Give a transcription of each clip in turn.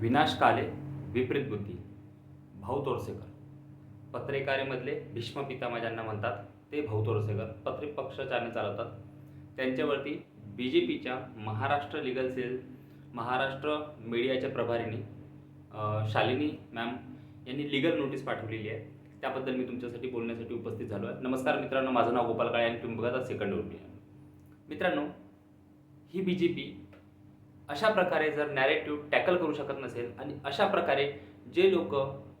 विनाश काले विपरीत बुद्धी. भाऊ तोरसेकर. पत्रकारेमधले भीष्म पितामा ज्यांना म्हणतात ते भाऊ तोरसेकर पत्रिपक्ष चॅनल चालवतात. त्यांच्यावरती बी जे पीच्या महाराष्ट्र लिगल सेल महाराष्ट्र मीडियाच्या प्रभारीने शालिनी मॅम यांनी लिगल नोटीस पाठवलेली आहे. त्याबद्दल मी तुमच्यासाठी बोलण्यासाठी उपस्थित झालो आहे. नमस्कार मित्रांनो माझं नाव गोपाल काळे आणि तुम्ही बघत आहात सेकंड ओपिनियन. मित्रांनो ही बी जे पी अशा प्रकारे जर नॅरेटिव्ह टॅकल करू शकत नसेल आणि अशा प्रकारे जे लोक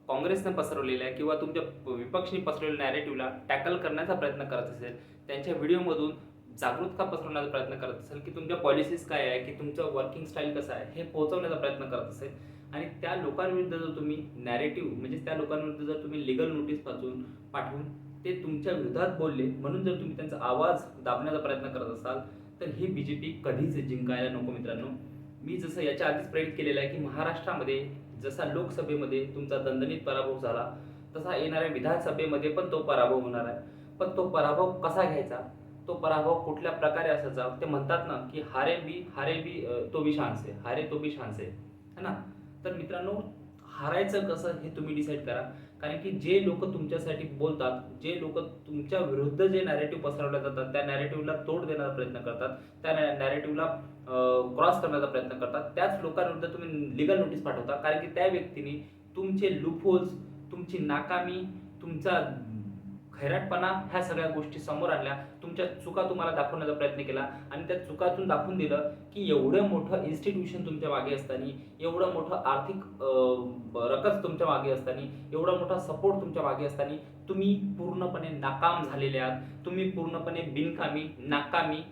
काँग्रेसने पसरवलेल्या किंवा तुमच्या विपक्षी पसरवलेल्या नॅरेटिव्हला टॅकल करण्याचा प्रयत्न करत असेल त्यांच्या व्हिडिओमधून जागरूकता पसरवण्याचा प्रयत्न करत असेल की तुमच्या पॉलिसीज काय आहे की तुमचं वर्किंग स्टाईल कसं आहे हे पोहोचवण्याचा प्रयत्न करत असेल आणि त्या लोकांविरुद्ध जर तुम्ही नॅरेटिव्ह म्हणजे त्या लोकांविरुद्ध जर तुम्ही लिगल नोटीस पाठवून पाठवून ते तुमच्या विरोधात बोलले म्हणून जर तुम्ही त्यांचा आवाज दाबण्याचा प्रयत्न करत असाल तर ही बी जे पी कधीच जिंकायला नको मित्रांनो. मी जसं याच्या आधीच प्रेरित केलेलं आहे की महाराष्ट्रामध्ये जसा लोकसभेमध्ये तुमचा दणदणीत पराभव झाला तसा येणाऱ्या विधानसभेमध्ये पण तो पराभव होणार आहे. पण तो पराभव कसा घ्यायचा? तो पराभव कुठल्या प्रकारे असायचा? ते म्हणतात ना की हारे बी हारे बी तो बी आहे. हारे तो बी शानसे है ना? तर मित्रांनो हारायचं कसं हे तुम्ही डिसाईड करा. कारण की जे लोक तुमच्यासाठी बोलतात जे लोक तुमच्या विरुद्ध जे नॅरेटिव्ह पसरवले जातात त्या नॅरेटिव्हला तोड देण्याचा प्रयत्न करतात त्या नॅरेटिव्हला क्रॉस करण्याचा प्रयत्न करतात त्याच लोकांविरुद्ध तुम्ही लिगल नोटीस पाठवता. कारण की त्या व्यक्तीने तुमचे लुफोल्स तुमची नाकामी तुमचा खैराटपणा ह्या सगळ्या गोष्टी समोर आणल्या. तुमच्या चुका तुम्हाला दाखवण्याचा प्रयत्न केला. आणि त्या चुकातून दाखवून दिलं की एवढं मोठं इन्स्टिट्यूशन तुमच्या मागे असताना एवढं मोठं आर्थिक रकच तुमच्या मागे असताना एवढा मोठा सपोर्ट तुमच्या मागे असताना तुम्ही पूर्णपणे नाकाम झालेले आहात. तुम्ही पूर्णपणे बिनकामी नाकामी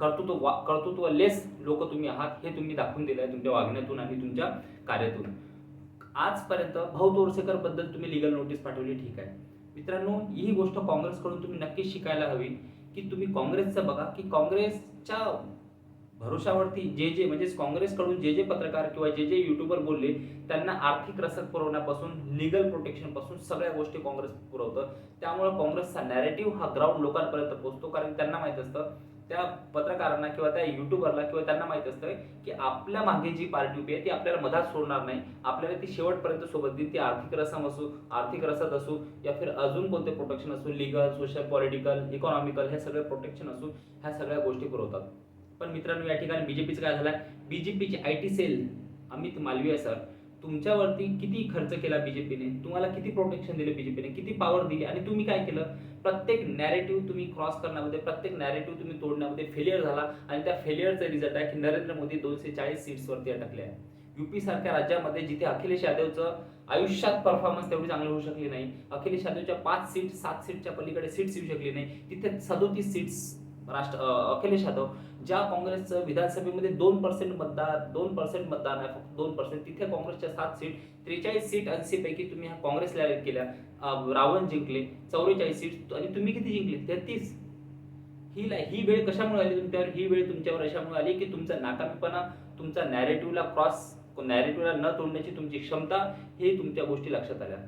कर्तृत्व वा कर्तृत्व लेस लोक तुम्ही आहात हे तुम्ही दाखवून दिलं आहे तुमच्या वागण्यातून आणि तुमच्या कार्यातून. आजपर्यंत भाऊ तोरसेकरबद्दल तुम्ही लिगल नोटीस पाठवली ठीक आहे. मित्रांनो ही गोष्ट काँग्रेसकडून तुम्ही नक्कीच शिकायला हवी की तुम्ही काँग्रेसचं बघा की काँग्रेसच्या भरोशावरती जे जे म्हणजेच काँग्रेसकडून जे जे पत्रकार किंवा जे जे युट्यूबर बोलले त्यांना आर्थिक रसद पुरवण्यापासून लिगल प्रोटेक्शनपासून सगळ्या गोष्टी काँग्रेस पुरवतं. त्यामुळे काँग्रेसचा नॅरेटिव्ह हा ग्राउंड लोकांपर्यंत पोहोचतो कारण त्यांना माहीत असतं त्या पत्रकारांना किंवा त्या युट्यूबरला किंवा त्यांना माहीत असतं की आपल्या मागे जी पार्टी उभी आहे ती आपल्याला मधात सोडणार नाही. आपल्याला ती शेवटपर्यंत सोबत देईल. ती आर्थिक रसम असो आर्थिक रसात असो या फिर अजून कोणते प्रोटेक्शन असो लिगल सोशल पॉलिटिकल इकॉनॉमिकल हे सगळे प्रोटेक्शन असो ह्या सगळ्या गोष्टी पुरवतात. पण मित्रांनो या ठिकाणी बीजेपीचं काय झालं बीजेपीची I T cell Amit Malviya sir तुमच्यावरती किती खर्च केला बीजेपीने तुम्हाला किती प्रोटेक्शन दिले बीजेपीने किती पॉवर दिली? आणि तुम्ही काय केलं? प्रत्येक नॅरेटिव्ह तुम्ही क्रॉस करण्यामध्ये प्रत्येक नॅरेटिव्ह तुम्ही तोडण्यामध्ये फेलियर झाला आणि त्या फेलियरचा रिझल्ट आहे की नरेंद्र मोदी दोनशे चाळीस सीट्सवरती अटकले आहे युपी सारख्या राज्यामध्ये जिथे अखिलेश यादवचं आयुष्यात परफॉर्मन्स तेवढी चांगली होऊ शकली नाही अखिलेश यादवच्या पाच सीट सात सीटच्या पलीकडे सीट्स येऊ शकली नाही तिथे सदोतीस सीट्स राष्ट्र अखिलेश यादव ज्या काँग्रेसचं विधानसभेमध्ये दोन पर्सेंट मतदार दोन पर्सेंट मतदान आहे फक्त दोन पर्सेंट तिथे काँग्रेसच्या सात सीट त्रेचाळीस सीट ऐंशीपैकी तुम्ही ह्या काँग्रेसला केल्या. रावण जिंकले चौवेचाळीस सीट आणि तुम्ही किती जिंकले? तेहतीस ही ला- ही वेळ कशामुळे आली तुमच्यावर? ही वेळ तुमच्यावर अशामुळे आली की तुमचा नाकामीपणा तुमचा नॅरेटिव्हला क्रॉस नॅरेटिव्हला न तोडण्याची तुमची क्षमता हे तुमच्या गोष्टी लक्षात आल्या.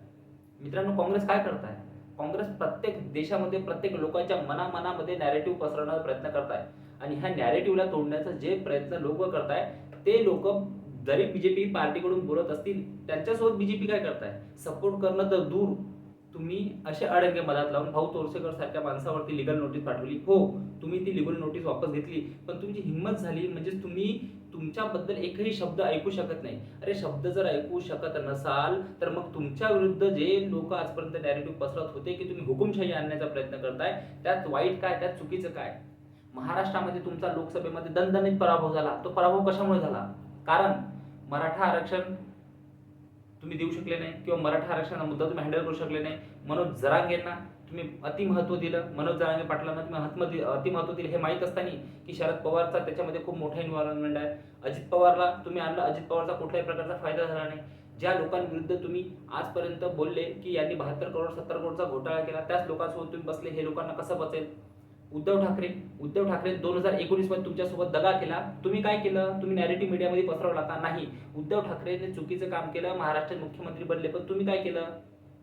मित्रांनो काँग्रेस काय करताय? काँग्रेस प्रत्येक देशामध्ये प्रत्येक लोकांच्या मनामनामध्ये नॅरेटिव्ह पसरवण्याचा प्रयत्न करत आहे आणि ह्या नॅरेटिव्हला तोडण्याचा जे प्रयत्न लोक करताय ते लोक जरी बीजेपी पार्टीकडून बोलत असतील त्यांच्यासोबत बीजेपी काय करताय? सपोर्ट करणं तर दूर. तुम्ही असे अडंगे मधात लावून भाऊ तोरसेकर सारख्या माणसावरती लिगल नोटीस पाठवली. हो तुम्ही ती लिगल नोटीस वापस घेतली पण तुमची हिंमत झाली म्हणजे तुम्ही तुमच्याबद्दल एकही शब्द ऐकू शकत नाही. अरे शब्द जर ऐकू शकत नसाल तर मग तुमच्या विरुद्ध जे लोक आजपर्यंत नॅरेटिव्ह पसरत होते की तुम्ही हुकुमशाही आणण्याचा प्रयत्न करताय त्यात वाईट काय त्यात चुकीचं काय? महाराष्ट्रामध्ये तुमचा लोकसभेमध्ये दणदणीत पराभव झाला. तो पराभव कशामुळे झाला? कारण मराठा आरक्षण तुम्ही देऊ शकले नाही किंवा मराठा आरक्षणाचा मुद्दा तुम्ही हँडल करू शकले नाही. मनोज जरांगेंना तुम्ही अतिमहत्व दिलं. मनोज जरांगे पाटलांना तुम्ही आत्म अतिमहत्व दिलं. हे माहीत असताना की शरद पवारचा त्याच्यामध्ये खूप मोठा इन्व्हॉल्वमेंट आहे. अजित पवारला तुम्ही आणलं. अजित पवारचा कुठल्याही प्रकारचा फायदा झाला नाही. ज्या लोकांविरुद्ध तुम्ही आजपर्यंत बोलले की यांनी बहात्तर करोड सत्तर करोडचा घोटाळा केला त्याच लोकांसोबत तुम्ही बसले. हे लोकांना कसं बसेल उद्धव ठाकरे उद्धव ठाकरे दोन हजार एकोणीसमध्ये तुमच्यासोबत दगा केला. तुम्ही काय केलं? तुम्ही नॅरेटिव्ह मीडियामध्ये पसरवला का? नाही. उद्धव ठाकरेने चुकीचं काम केलं. महाराष्ट्रात मुख्यमंत्री बनले. पण तुम्ही काय केलं?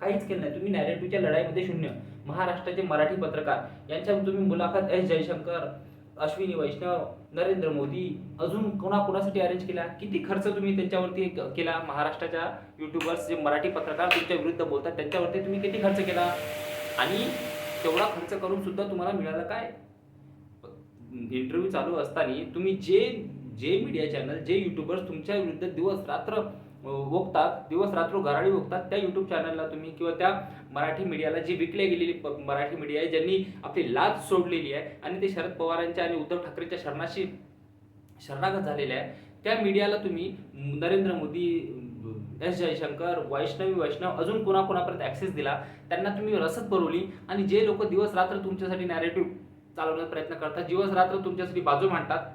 काहीच केलं नाही. तुम्ही नॅरेटिव्हच्या लढाईमध्ये शून्य. महाराष्ट्राचे मराठी पत्रकार. यांच्या तुम्ही मुलाखत एस जयशंकर अश्विनी वैष्णव नरेंद्र मोदी अजून कोणाकोणासाठी अरेंज केला किती खर्च तुम्ही त्यांच्यावरती केला? महाराष्ट्राच्या युट्यूबर्स जे मराठी पत्रकार तुमच्या विरुद्ध बोलतात त्यांच्यावरती तुम्ही किती खर्च केला? आणि तेवढा खर्च करून सुद्धा तुम्हाला मिळालं काय? इंटरव्ह्यू चालू असताना तुम्ही जे जे मीडिया चॅनल जे युट्यूबर्स तुमच्या विरुद्ध दिवस रात्र बघतात दिवस रात्र घराळी बघतात त्या यूट्यूब चॅनलला तुम्ही किंवा त्या मराठी मीडियाला जी विकल्या गेलेली प- मराठी मीडिया आहे ज्यांनी आपली लाच सोडलेली आहे आणि ते शरद पवारांच्या आणि उद्धव ठाकरेच्या शरणाशी शरणागत झालेल्या आहे त्या मीडियाला तुम्ही नरेंद्र मोदी एस जयशंकर वैष्णवी वैष्णव अजून कोणाकोणापर्यंत ॲक्सेस दिला त्यांना तुम्ही रसद पुरवली आणि जे लोक दिवस रात्र तुमच्यासाठी नॅरेटिव्ह चालवण्याचा प्रयत्न करतात दिवस रात्र तुमच्यासाठी बाजू मांडतात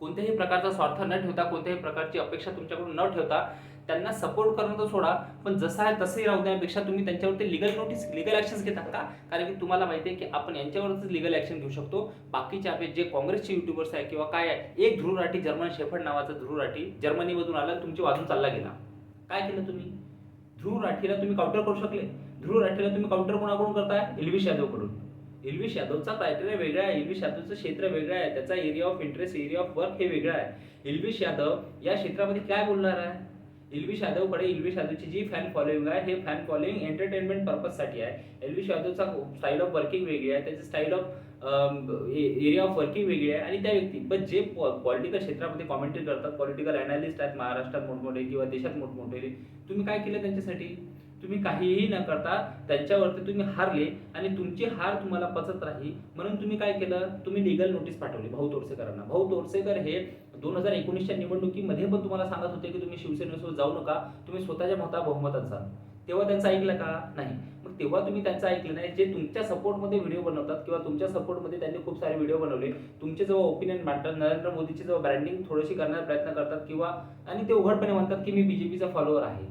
कोणत्याही प्रकारचा स्वार्थ न ठेवता कोणत्याही प्रकारची अपेक्षा तुमच्याकडून न ठेवता त्यांना सपोर्ट करणं तर सोडा. पण जसं आहे तसंही राहू द्यापेक्षा तुम्ही त्यांच्यावरती लिगल नोटीस लिगल ॲक्शन्स घेतात का? कारण की तुम्हाला माहिती आहे की आपण यांच्यावरच लिगल ॲक्शन घेऊ शकतो. बाकीचे आपले जे काँग्रेसचे युट्यूबर्स आहे किंवा काय आहे एक ध्रुव राठी जर्मन शेफर्ड नावाचा ध्रुव राठी जर्मनीमधून आला तुमची वाजून चालला गेला. काय केलं तुम्ही? ध्रुव राठीला तुम्ही काउंटर करू शकले. ध्रुव राठीला तुम्ही काउंटर कोणाकडून करताय? एल्विश यादवकडून. एल्विश यादवचा क्रायटेरिया वेगळा आहे. एल्विश यादवचं क्षेत्र वेगळं आहे. त्याचा area of interest area of work हे वेगळं आहे. एल्विश यादव या क्षेत्रामध्ये काय बोलणार आहे? एल्विश यादवकडे एल्विश यादवची जी फॅन फॉलोईंग आहे हे फॅन फॉलोईंग एंटरटेनमेंट पर्पजसाठी आहे. एल्विश यादवचा स्टाईल ऑफ वर्किंग वेगळी आहे. त्याची style of area of working वेगळी आहे. आणि त्या व्यक्ती पण जे पॉलिटिकल क्षेत्रामध्ये कॉमेंट्री करतात पॉलिटिकल अनालिस्ट आहेत महाराष्ट्रात मोठमोठे किंवा देशात मोठमोठे. तुम्ही काय केलं त्यांच्यासाठी? तुम्ही काहीही न करता त्यांच्यावरती तुम्ही हारले आणि तुमची हार तुम्हाला पचत राही म्हणून तुम्ही काय केलं? तुम्ही लिगल नोटीस पाठवली भाऊ तोरसेकरांना भाऊ तोरसेकर हे दोन हजार एकोणीसच्या निवडणुकीमध्ये पण तुम्हाला सांगत होते की तुम्ही शिवसेनेसोबत जाऊ नका तुम्ही स्वतःच्या मता बहुमतात जा तेव्हा त्यांचं ऐकलं का? नाही. मग तेव्हा तुम्ही त्यांचं ऐकलं नाही. जे तुमच्या सपोर्टमध्ये व्हिडिओ बनवतात किंवा तुमच्या सपोर्टमध्ये त्यांनी खूप सारे व्हिडिओ बनवले तुमचे जेव्हा ओपिनियन मांडतात नरेंद्र मोदीची जेव्हा ब्रँडिंग थोडीशी करण्याचा प्रयत्न करतात किंवा आणि ते उघडपणे म्हणतात की मी बीजेपीचा फॉलोअर आहे.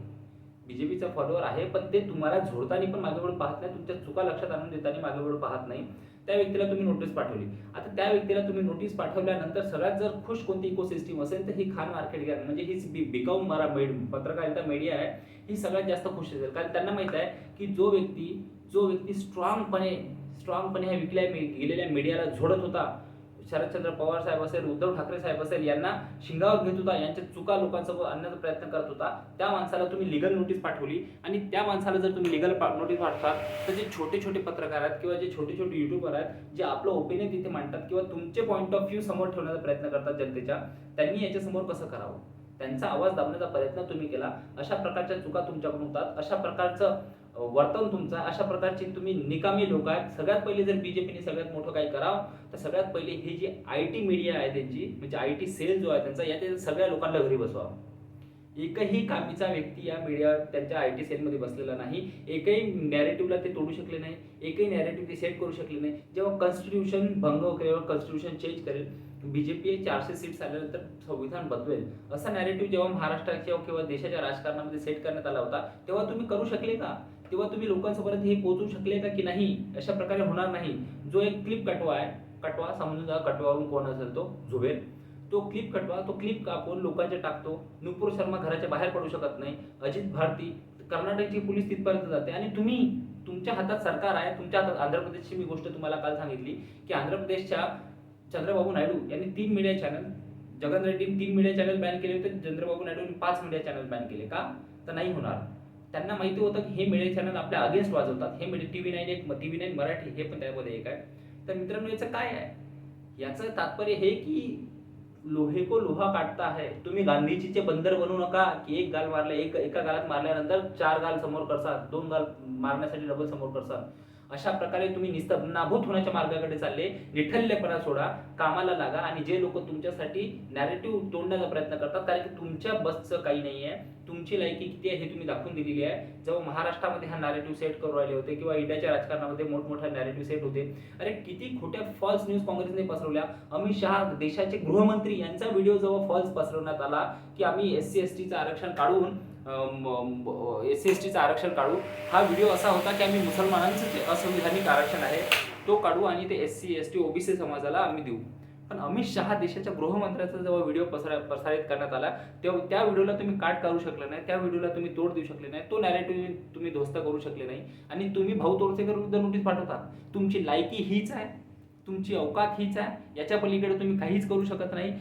बीजेपीचा फॉलोअर आहे पण ते तुम्हाला झोडताना पण मागे पाहत नाही तुमच्या चुका लक्षात आणून देताना मागे पाहत नाही. त्या व्यक्तीला तुम्ही नोटीस पाठवली. आता त्या व्यक्तीला तुम्ही नोटीस पाठवल्यानंतर सगळ्यात जर खुश कोणती इकोसिस्टीम असेल तर ही खान मार्केट घ्या. म्हणजे ही बी बिकाऊ मरा मेड पत्रकारिता मीडिया आहे. ही सगळ्यात जास्त खुश असेल कारण त्यांना माहीत आहे की जो व्यक्ती जो व्यक्ती स्ट्रॉंगपणे स्ट्रॉंगपणे ह्या विकल्या गेलेल्या मीडियाला झोडत होता शरदचंद्र पवार साहेब असेल उद्धव ठाकरे साहेब असेल यांना शिंगावर घेत होता यांच्या चुका लोकांसमोर आणण्याचा प्रयत्न करत होता. त्या माणसाला तुम्ही लिगल नोटीस पाठवली आणि त्या माणसाला जर तुम्ही लिगल नोटीस पाठवता तर जे छोटे छोटे पत्रकार आहेत किंवा जे छोटे छोटे युट्यूबर आहेत जे आपलं ओपिनियन तिथे मांडतात किंवा तुमचे पॉईंट ऑफ व्ह्यू समोर ठेवण्याचा प्रयत्न करतात जनतेच्या त्यांनी याच्यासमोर कसं करावं? त्यांचा आवाज दाबण्याचा प्रयत्न तुम्ही केला अशा प्रकारच्या चुका तुमच्याकडून होतात अशा प्रकारचं वर्तन तुमचं अशा प्रकारची तुम्ही निकामी लोक आहेत. सगळ्यात पहिले जर बीजेपीने सगळ्यात मोठं काही करावं तर सगळ्यात पहिले ही जी आय टी मीडिया आहे त्यांची म्हणजे आय टी सेल जो आहे त्यांचा याच्या सगळ्या लोकांना घरी बसवावं. एकही कामीचा व्यक्ती या मीडिया त्यांच्या आय टी सेलमध्ये बसलेला नाही. एकही नॅरेटिव्हला ते तोडू शकले नाही. एकही नॅरेटिव्ह ते सेट करू शकले नाही. जेव्हा कॉन्स्टिट्यूशन भंग केव्हा कॉन्स्टिट्यूशन चेंज करेल बीजेपी चारशे सीट्स आल्यानंतर संविधान बदवेल असा नॅरेटिव्ह जेव्हा महाराष्ट्राच्या किंवा देशाच्या राजकारणामध्ये सेट करण्यात आला होता तेव्हा तुम्ही करू शकले का? तेव्हा तुम्ही लोकांसोबत हे पोहोचू शकले का की नाही? अशा प्रकारे होणार नाही. जो एक क्लिप कटवा आहे कटवा समजून जा कटवावरून कोण असेल तो झुबेर. तो क्लिप कटवा तो क्लिप कापून लोकांचे टाकतो. नुपूर शर्मा घराच्या बाहेर पडू शकत नाही. अजित भारती कर्नाटकची पोलीस तिथपर्यंत जाते. आणि तुम्ही तुमच्या हातात सरकार आहे. तुमच्या हातात आंध्र प्रदेशची मी गोष्ट तुम्हाला काल सांगितली की आंध्र प्रदेशच्या चंद्रबाबू नायडू यांनी तीन मीडिया चॅनल जगन रेड्डीने तीन मीडिया चॅनल बॅन केले होते चंद्रबाबू नायडूने पाच मीडिया चॅनल बॅन केले. का? तर नाही होणार. त्यांना माहिती होतं की हे मीडिया चॅनल आपल्या अगेन्स्ट वाजवतात. हे मीडिया टीव्ही नाईन एक टीव्ही नाईन मराठी हे पण त्यामध्ये एक आहे. तर मित्रांनो याचं काय आहे? याचं तात्पर्य हे की लोहे को लोहा काटता है. तुम्ही गांधीजीचे बंदर बनू नका की एक गाल मारले एक एका गालात मारल्यानंतर चार गाल समोर करसाल दोन गाल मारण्यासाठी डबल समोर करसाल. अशा प्रकारे तुम्ही निस्त नाभूत होण्याच्या मार्गाकडे चालले. निठल्यपणा सोडा कामाला लागा आणि जे लोक तुमच्यासाठी नॅरेटिव्ह तोडण्याचा प्रयत्न करतात कारण की तुमच्या बसचं काही नाही आहे तुमची लायकी किती आहे हे तुम्ही दाखवून दिलेली आहे. जेव्हा महाराष्ट्रामध्ये हा नॅरेटिव्ह सेट करू राहिले होते किंवा इंडियाच्या राजकारणामध्ये मोठमोठा नॅरेटिव्ह सेट होते. अरे किती खोट्या फॉल्स न्यूज काँग्रेसने पसरवल्या. अमित शहा देशाचे गृहमंत्री यांचा व्हिडिओ जेव्हा फॉल्स पसरवण्यात आला की आम्ही एस सी एस टीचं आरक्षण काढून एस सी एस टीचं आरक्षण काढू. हा व्हिडिओ असा होता की आम्ही मुसलमानांचं जे असंविधानिक आरक्षण आहे तो काढू आणि ते S C S T OBC समाजाला आम्ही देऊ. पण अमित शहा देशाच्या गृहमंत्र्याचा जेव्हा व्हिडिओ पसरा प्रसारित करण्यात आला तेव्हा त्या व्हिडिओला तुम्ही काट काढू शकले नाही त्या व्हिडिओला तुम्ही तोड देऊ शकले नाही तो नॅरेटिव्ह तुम्ही ध्वस्त करू शकले नाही. आणि तुम्ही भाऊ तोडसेकर विरुद्ध नोटीस पाठवता. तुमची लायकी हीच आहे तुमची अवकात हीच आहे याच्या पलीकडे तुम्ही काहीच करू शकत नाही.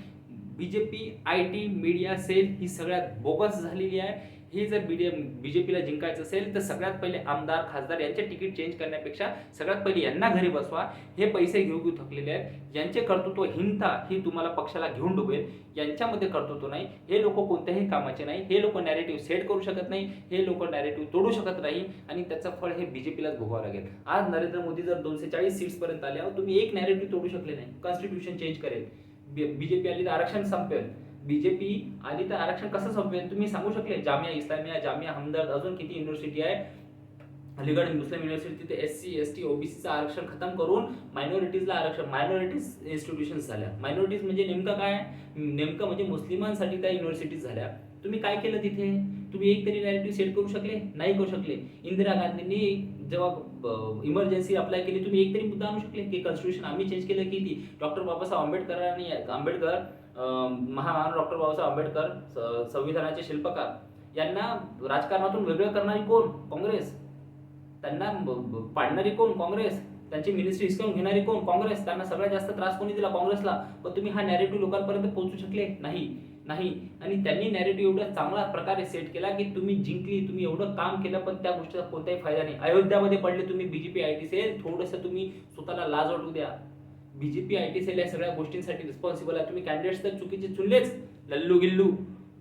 B J P I T media cell ही सगळ्यात बोगस झालेली आहे. हे जर बी बी जे पीला जिंकायचं असेल तर सगळ्यात पहिले आमदार खासदार यांचे तिकीट चेंज करण्यापेक्षा सगळ्यात पहिले यांना घरी बसवा. हे पैसे घेऊ घेऊ थकलेले आहेत. यांचे कर्तृत्व हिंता ही तुम्हाला पक्षाला घेऊन डुबेल. यांच्यामध्ये कर्तृत्व नाही. हे लोक कोणत्याही कामाचे नाही. हे लोक नॅरेटिव्ह सेट करू शकत नाही. हे लोक नॅरेटिव्ह तोडू शकत नाही. आणि त्याचं फळ हे बी जे पीलाच भोगावं लागेल. आज नरेंद्र मोदी जर दोनशे चाळीस सीट्सपर्यंत आल्यावर तुम्ही एक नॅरेटिव्ह तोडू शकले नाही. कॉन्स्टिट्यूशन चेंज करेल. पी आली तर आरक्षण संपेल. बीजेपी आली तर आरक्षण कसं संपेल? तुम्ही सांगू शकले जामिया इस्लामिया जामिया हमदर्द अजून किती युनिव्हर्सिटी आहे? अलीगड मुस्लिम युनिव्हर्सिटी ते एस सी एस टी ओबीसीचं आरक्षण खतम करून मायनॉरिटीजला आरक्षण मायनॉरिटीज इन्स्टिट्यूशन झाल्या. मायनॉरिटीज म्हणजे नेमकं काय? नेमकं म्हणजे मुस्लिमांसाठी त्या युनिव्हर्सिटीज झाल्या. तुम्ही काय केलं तिथे? तुम्ही एक तरी नॅरेटिव्ह सेट करू शकले? नाही करू शकले. इंदिरा गांधींनी जेव्हा इमर्जन्सी अप्लाय केली तुम्ही एक तरी मुद्दा आणू शकले? की कॉन्स्टिट्यूशन आम्ही चेंज केलं की डॉक्टर बाबासाहेब आंबेडकरांनी आंबेडकर महामान डॉक्टर बाबासाहेब आंबेडकर स- संविधानाचे शिल्पकार यांना राजकारणातून वेगळं करणारी कोण? काँग्रेस. त्यांना पाडणारी कोण? काँग्रेस. त्यांची मिनिस्ट्री हिसकावून घेणारी कोण? काँग्रेस. त्यांना सगळ्यात जास्त त्रास कोणी दिला काँग्रेसला? पण तुम्ही हा नॅरेटिव्ह लोकांपर्यंत पोहोचू शकले नाही. नाही. आणि त्यांनी नॅरेटिव्ह एवढ्या चांगल्या प्रकारे सेट केला की तुम्ही जिंकली तुम्ही एवढं काम केलं पण त्या गोष्टीचा कोणताही फायदा नाही. अयोध्यामध्ये पडले तुम्ही बीजेपी आय टी सेल थोडंसं तुम्ही स्वतःला लाज वाटू द्या. बीजेपी आय टी सेल या सगळ्या गोष्टींसाठी रिस्पॉन्सिबल आहे. तुम्ही कॅन्डिडेट्स तर चुकीचे चुनलेच लल्लू गिल्लू.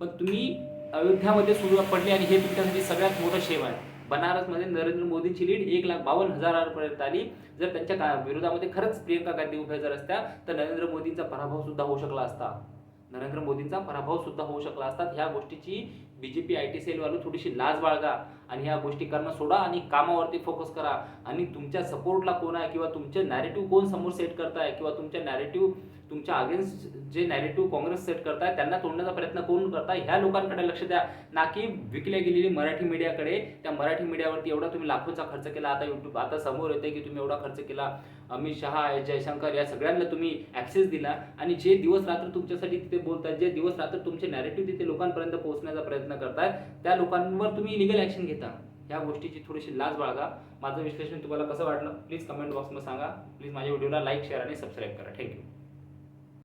पण तुम्ही अयोध्यामध्ये सुरू पडले आणि हे तुमच्यासाठी सगळ्यात मोठं शेव आहे. बनारसमध्ये नरेंद्र मोदींची लीड एक लाख बावन्न हजारापर्यंत आली. जर त्यांच्या का विरोधामध्ये खरंच प्रियंका गांधी उभ्या जर असत्या तर नरेंद्र मोदींचा पराभव सुद्धा होऊ शकला असता. नरेंद्र मोदींचा पराभव सुद्धा होऊ शकला असता. ह्या गोष्टीची बीजेपी आय टी सेलवालो थोडीशी लाज बाळगा आणि ह्या गोष्टी करणं सोडा आणि कामावरती फोकस करा. आणि तुमच्या सपोर्टला कोण आहे किंवा तुमचे नॅरेटिव्ह कोण समोर सेट करताय किंवा तुमच्या नॅरेटिव्ह तुमच्या अगेन्स्ट जे नॅरेटिव्ह काँग्रेस सेट करताय त्यांना तोडण्याचा प्रयत्न कोण करताय ह्या लोकांकडे लक्ष द्या. ना की विकल्या गेलेली मराठी मीडियाकडे त्या मराठी मीडियावरती एवढा तुम्ही लाखोचा खर्च केला. आता युट्यूब आता समोर येते की तुम्ही एवढा खर्च केला. अमित शहा जयशंकर या सगळ्यांना तुम्ही ॲक्सेस दिला. आणि जे दिवस रात्र तुमच्यासाठी तिथे बोलतात जे दिवस रात्र तुमचे नॅरेटिव्ह तिथे लोकांपर्यंत पोहोचण्याचा प्रयत्न करतात त्या लोकांवर तुम्ही लिगल ॲक्शन घेता. ह्या गोष्टीची थोडीशी लाज बाळगा. माझं विश्लेषण तुम्हाला कसं वाटलं प्लीज कमेंट बॉक्समध्ये सांगा. प्लीज माझ्या व्हिडिओला लाईक शेअर आणि सबस्क्राईब करा. Thank you